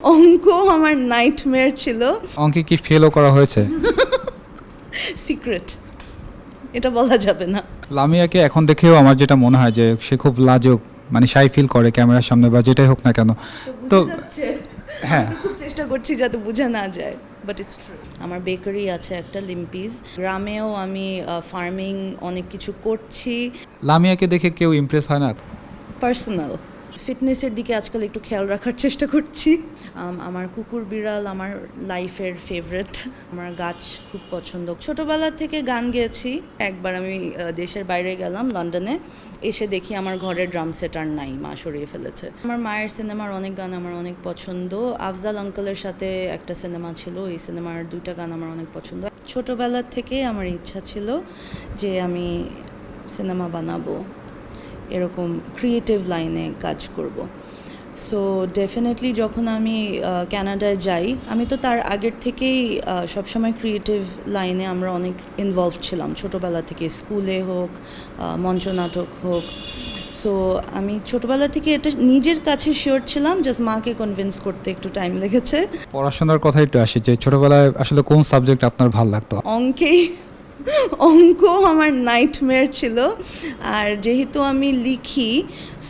অঙ্ক আমার নাইটমেয়ার ছিল। অঙ্কে কি ফেলও করা হয়েছে? সিক্রেট এটা বলা যাবে না। লামিয়াকে এখন দেখেও আমার যেটা মনে হয় যে সে খুব লাজুক মানে শাই ফিল করে ক্যামেরার সামনে বা যেটাই হোক না কেন। তো হ্যাঁ। খুব চেষ্টা করছি যাতে বোঝা না যায় বাট ইটস ট্রু আমার বেকারি আছে একটা লিম্পিজ গ্রামেও আমি ফার্মিং অনেক কিছু করছি। লামিয়াকে দেখে কেউ ইমপ্রেস হয় না? পার্সোনাল ফিটনেসের দিকে আজকাল একটু খেয়াল রাখার চেষ্টা করছি। আমার কুকুর বিড়াল আমার লাইফের ফেভারেট আমার গাছ খুব পছন্দ। ছোটবেলা থেকে গান গেয়েছি। একবার আমি দেশের বাইরে গেলাম লন্ডনে। এসে দেখি আমার ঘরের ড্রাম সেট আর নাই, মা সরিয়ে ফেলেছে। আমার মায়ের সিনেমার অনেক গান আমার অনেক পছন্দ। আফজাল আঙ্কেলের সাথে একটা সিনেমা ছিল, এই সিনেমার দুইটা গান আমার অনেক পছন্দ। ছোটবেলা থেকে আমার ইচ্ছা ছিল যে আমি সিনেমা বানাবো। এরকম ক্রিয়েটিভ লাইনে কাজ করব। সো ডেফিনেটলি যখন আমি আহ, কানাডায় যাই আমি তো তার আগের থেকেই সবসময় ক্রিয়েটিভ লাইনে আমরা অনেক ইনভলভ ছিলাম। ছোটোবেলা থেকে স্কুলে হোক মঞ্চনাটক হোক। সো আমি ছোটোবেলা থেকে এটা নিজের কাছে শিওর ছিলাম জাস্ট মাকে কনভিন্স করতে একটু টাইম লেগেছে। পড়াশোনার কথা একটু আসি যে ছোটবেলায় আসলে কোন সাবজেক্ট আপনার ভালো লাগতো? অঙ্কেই। অঙ্ক আমার নাইটমেয়ার ছিল। আর যেহেতু আমি লিখি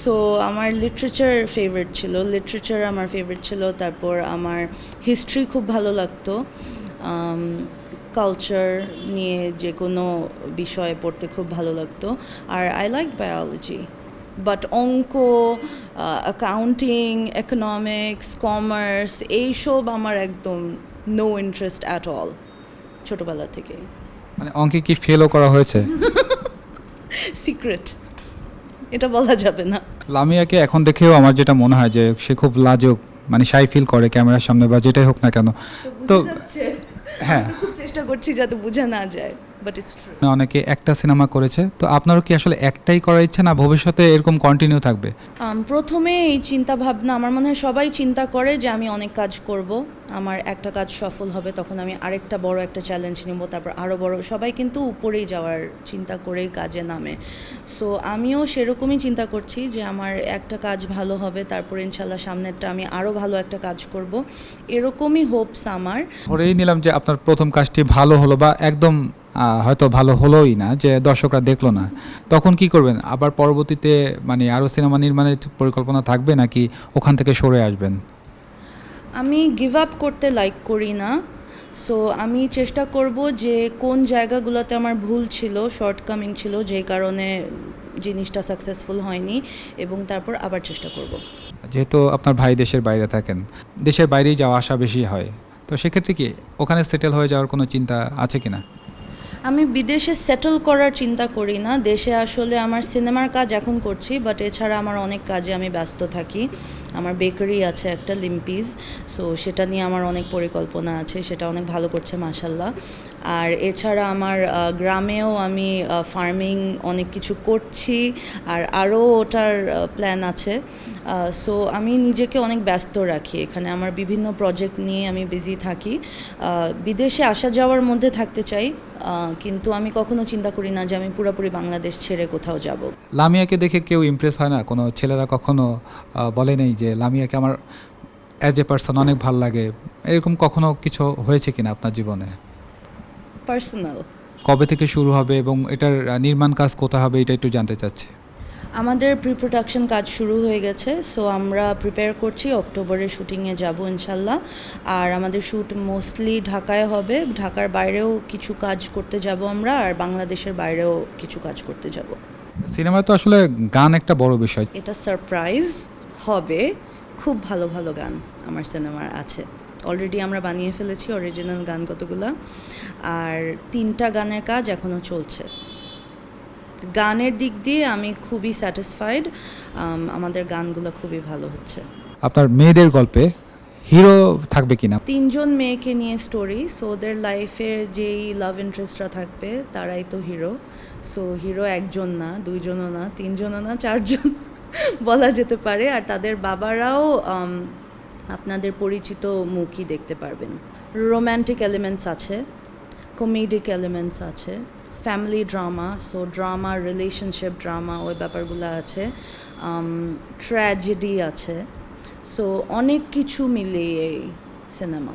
সো আমার লিটারেচার ফেভারিট ছিল। লিটারেচার আমার ফেভারিট ছিল, তারপর আমার হিস্ট্রি খুব ভালো লাগতো। কালচার নিয়ে যে কোনো বিষয়ে পড়তে খুব ভালো লাগতো। আর আই লাইক বায়োলজি বাট অঙ্ক অ্যাকাউন্টিং ইকোনমিক্স কমার্স এইসব আমার একদম নো ইন্টারেস্ট অ্যাট অল ছোটোবেলা থেকে মানে অঙ্কে কি ফেলও করা হয়েছে? সিক্রেট এটা বলা যাবে না। লামিয়াকে এখন দেখেও আমার যেটা মনে হয় যে সে খুব লাজুক মানে শাই ফিল করে ক্যামেরার সামনে বা যেটাই হোক না কেন। তো হ্যাঁ। চেষ্টা করছি যাতে বোঝা না যায়। বাট ইটস ট্রু অনেকে একটা সিনেমা করেছে তো আপনারও কি আসলে একটাই করার ইচ্ছে না ভবিষ্যতে এরকম কন্টিনিউ থাকবে? প্রথমে এই চিন্তা ভাবনা আমার মনে হয় সবাই চিন্তা করে যে আমি অনেক কাজ করব আমার একটা কাজ সফল হবে তখন আমি আরেকটা বড় একটা চ্যালেঞ্জ নেব তারপর আরও বড় সবাই কিন্তু উপরেই যাওয়ার চিন্তা করেই কাজে নামে। সো আমিও সেরকমই চিন্তা করছি যে আমার একটা কাজ ভালো হবে তারপর ইনশাল্লাহ সামনেরটা আমি আরও ভালো একটা কাজ করব এরকমই হোপস আমার। ধরেই নিলাম যে আপনার প্রথম কাজটি ভালো হলো বা একদম হয়তো ভালো হলোই না যে দর্শকরা দেখল না। তখন কি করবেন? আবার পরবর্তীতে মানে আরও সিনেমা নির্মাণের পরিকল্পনা থাকবে নাকি ওখান থেকে সরে আসবেন? আমি গিভ আপ করতে লাইক করি না। সো আমি চেষ্টা করব যে কোন জায়গাগুলোতে আমার ভুল ছিল শর্টকামিং ছিল যে কারণে জিনিসটা সাকসেসফুল হয়নি এবং তারপর আবার চেষ্টা করব। যেহেতু আপনার ভাই দেশের বাইরে থাকেন দেশের বাইরেই যাওয়া আসা বেশি হয় তো সেক্ষেত্রে কি ওখানে সেটেল হয়ে যাওয়ার কোনো চিন্তা আছে কিনা? আমি বিদেশে সেটেল করার চিন্তা করি না। দেশে আসলে আমার সিনেমার কাজ এখন করছি বাট এছাড়া আমার অনেক কাজে আমি ব্যস্ত থাকি। আমার বেকারি আছে একটা লিম্পিজ সো সেটা নিয়ে আমার অনেক পরিকল্পনা আছে, সেটা অনেক ভালো করছে মাসাল্লাহ আর এছাড়া আমার গ্রামেও আমি ফার্মিং অনেক কিছু করছি আর আরও ওটার প্ল্যান আছে। সো আমি নিজেকে অনেক ব্যস্ত রাখি এখানে। আমার বিভিন্ন প্রজেক্ট নিয়ে আমি বিজি থাকি। বিদেশে আসা যাওয়ার মধ্যে থাকতে চাই কিন্তু আমি কখনো চিন্তা করি না যে আমি পুরোপুরি বাংলাদেশ ছেড়ে কোথাও যাব। লামিয়াকে দেখে কেউ ইমপ্রেস হয় না? কোনো ছেলেরা কখনো বলে নেই যে, লামিয়াকে আমার অ্যাজ এ পার্সন অনেক ভালো লাগে এরকম কখনো কিছু হয়েছে কিনা আপনার জীবনে? পার্সোনাল কবে থেকে শুরু হবে এবং এটার নির্মাণ কাজ কোথা হবে এটা একটু জানতে চাচ্ছি। আমাদের প্রি প্রোডাকশন কাজ শুরু হয়ে গেছে সো আমরা প্রিপেয়ার করছি অক্টোবরে শুটিংয়ে যাব ইনশাল্লাহ। আর আমাদের শ্যুট মোস্টলি ঢাকায় হবে ঢাকার বাইরেও কিছু কাজ করতে যাব আমরা আর বাংলাদেশের বাইরেও কিছু কাজ করতে যাব। সিনেমায় তো আসলে গান একটা বড় বিষয়। এটা সারপ্রাইজ হবে খুব ভালো ভালো গান আমার সিনেমার আছে। অলরেডি আমরা বানিয়ে ফেলেছি অরিজিনাল গান কতগুলো। আর তিনটা গানের কাজ এখনও চলছে। গানের দিক দিয়ে আমি খুবই স্যাটিসফাইড আমাদের গানগুলো খুবই ভালো হচ্ছে। আপনার মেয়েদের গল্পে হিরো থাকবে কিনা? তিনজন মেয়েকে নিয়ে স্টোরি সো ওদের লাইফের যেই লাভ ইন্টারেস্টরা থাকবে তারাই তো হিরো সো হিরো একজন না দুইজনও না তিনজনও না চারজন বলা যেতে পারে। আর তাদের বাবারাও আপনাদের পরিচিত মুখই দেখতে পারবেন। রোম্যান্টিক এলিমেন্টস আছে কমেডিক এলিমেন্টস আছে family drama so drama relationship drama ওই ব্যাপারগুলো আছে ট্র্যাজেডি আছে সো অনেক কিছু মিলিয়ে এই সিনেমা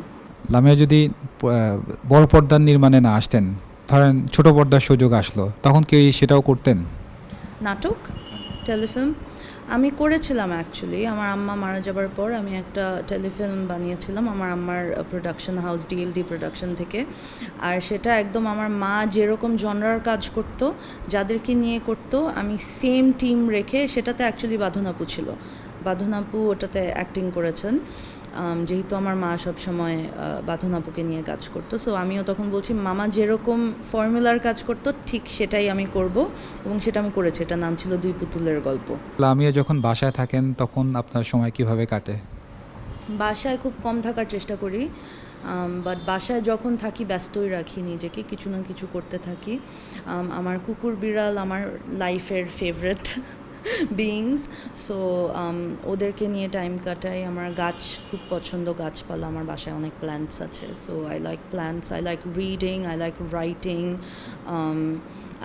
লামিয়া যদি বড় পর্দার নির্মাণে না আসতেন ধরেন ছোট পর্দার সুযোগ আসলো তখন কি সেটাও করতেন? নাটক? টেলিফিল্ম? আমি করেছিলাম অ্যাকচুয়ালি আমার আম্মা মারা যাবার পর আমি একটা টেলিফিল্ম বানিয়েছিলাম আমার আম্মার প্রোডাকশন হাউস ডিএলডি প্রোডাকশন থেকে। আর সেটা একদম আমার মা যেরকম জনরার কাজ করত, যাদেরকে নিয়ে করতো, আমি সেম টিম রেখে সেটাতে অ্যাকচুয়ালি বাঁধনাপু ছিল বাঁধনাপু ওটাতে অ্যাক্টিং করেছেন। যেহেতু আমার মা সবসময় বাঁধনাপুকে নিয়ে কাজ করতো। সো আমিও তখন বলছি মামা যেরকম ফর্মুলার কাজ করতো ঠিক সেটাই আমি করব। এবং সেটা আমি করেছি। এটা নাম ছিল দুই পুতুলের গল্প। লামিয়া যখন বাসায় থাকেন তখন আপনার সময় কীভাবে কাটে? বাসায় খুব কম থাকার চেষ্টা করি। বাট বাসায় যখন থাকি ব্যস্তই রাখি নিজেকে। কিছু না কিছু করতে থাকি। আমার কুকুর বিড়াল আমার লাইফের ফেভারেট বিইংস সো ওদেরকে নিয়ে টাইম কাটাই। আমার গাছ খুব পছন্দ। গাছপালা আমার বাসায় অনেক প্ল্যান্টস আছে। So I like plants I like reading I like writing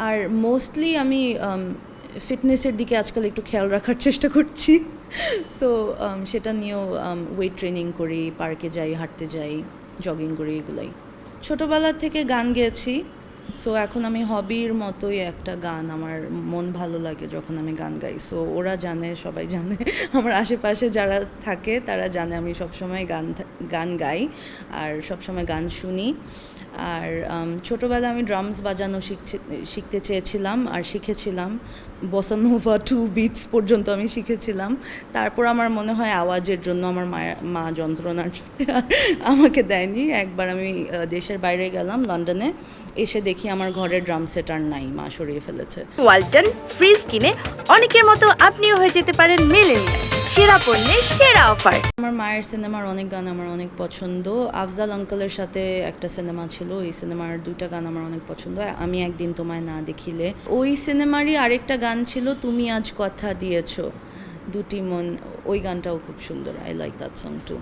R mostly আমি ফিটনেসের দিকে আজকাল একটু খেয়াল রাখার চেষ্টা করছি। সো সেটা নিয়েও ওয়েট ট্রেনিং করি। পার্কে যাই, হাঁটতে যাই জগিং করি, এগুলাই। ছোটোবেলা থেকে গান গেয়েছি। সো এখন আমি হবির মতোই একটা গান আমার মন ভালো লাগে যখন আমি গান গাই। সো ওরা জানে, সবাই জানে। আমার আশেপাশে যারা থাকে, তারা জানে আমি সবসময় গান গান গাই আর সবসময় গান শুনি। আর ছোটোবেলায় আমি ড্রামস বাজানো শিখছে, শিখতে চেয়েছিলাম আর শিখেছিলাম। বসানোভা টু বিটস পর্যন্ত আমি শিখেছিলাম। তারপর আমার মনে হয় আওয়াজের জন্য আমার মায়ের মা যন্ত্রণার আমাকে দেয়নি। একবার আমি দেশের বাইরে গেলাম লন্ডনে, এসে দেখি আমার ঘরের ড্রাম সেট আর নাই, মা সরিয়ে ফেলেছে। ওয়ালটন ফ্রিজ কিনে অনেকের মতো আপনিও হয়ে যেতে পারেন মিলেনিয়াল। সেরা পণ্যের সেরা অফার। আমার মায়ের সিনেমার অনেক গান আমার অনেক পছন্দ। আফজাল আঙ্কেলের সাথে একটা সিনেমা ছিল, ওই সিনেমার দুইটা গান আমার অনেক পছন্দ। আমি একদিন তোমায় না দেখিলে। ওই সিনেমারই আরেকটা গান ছিল, তুমি আজ কথা দিয়েছ। দুটি মন, ওই গানটাও খুব সুন্দর। I like that song too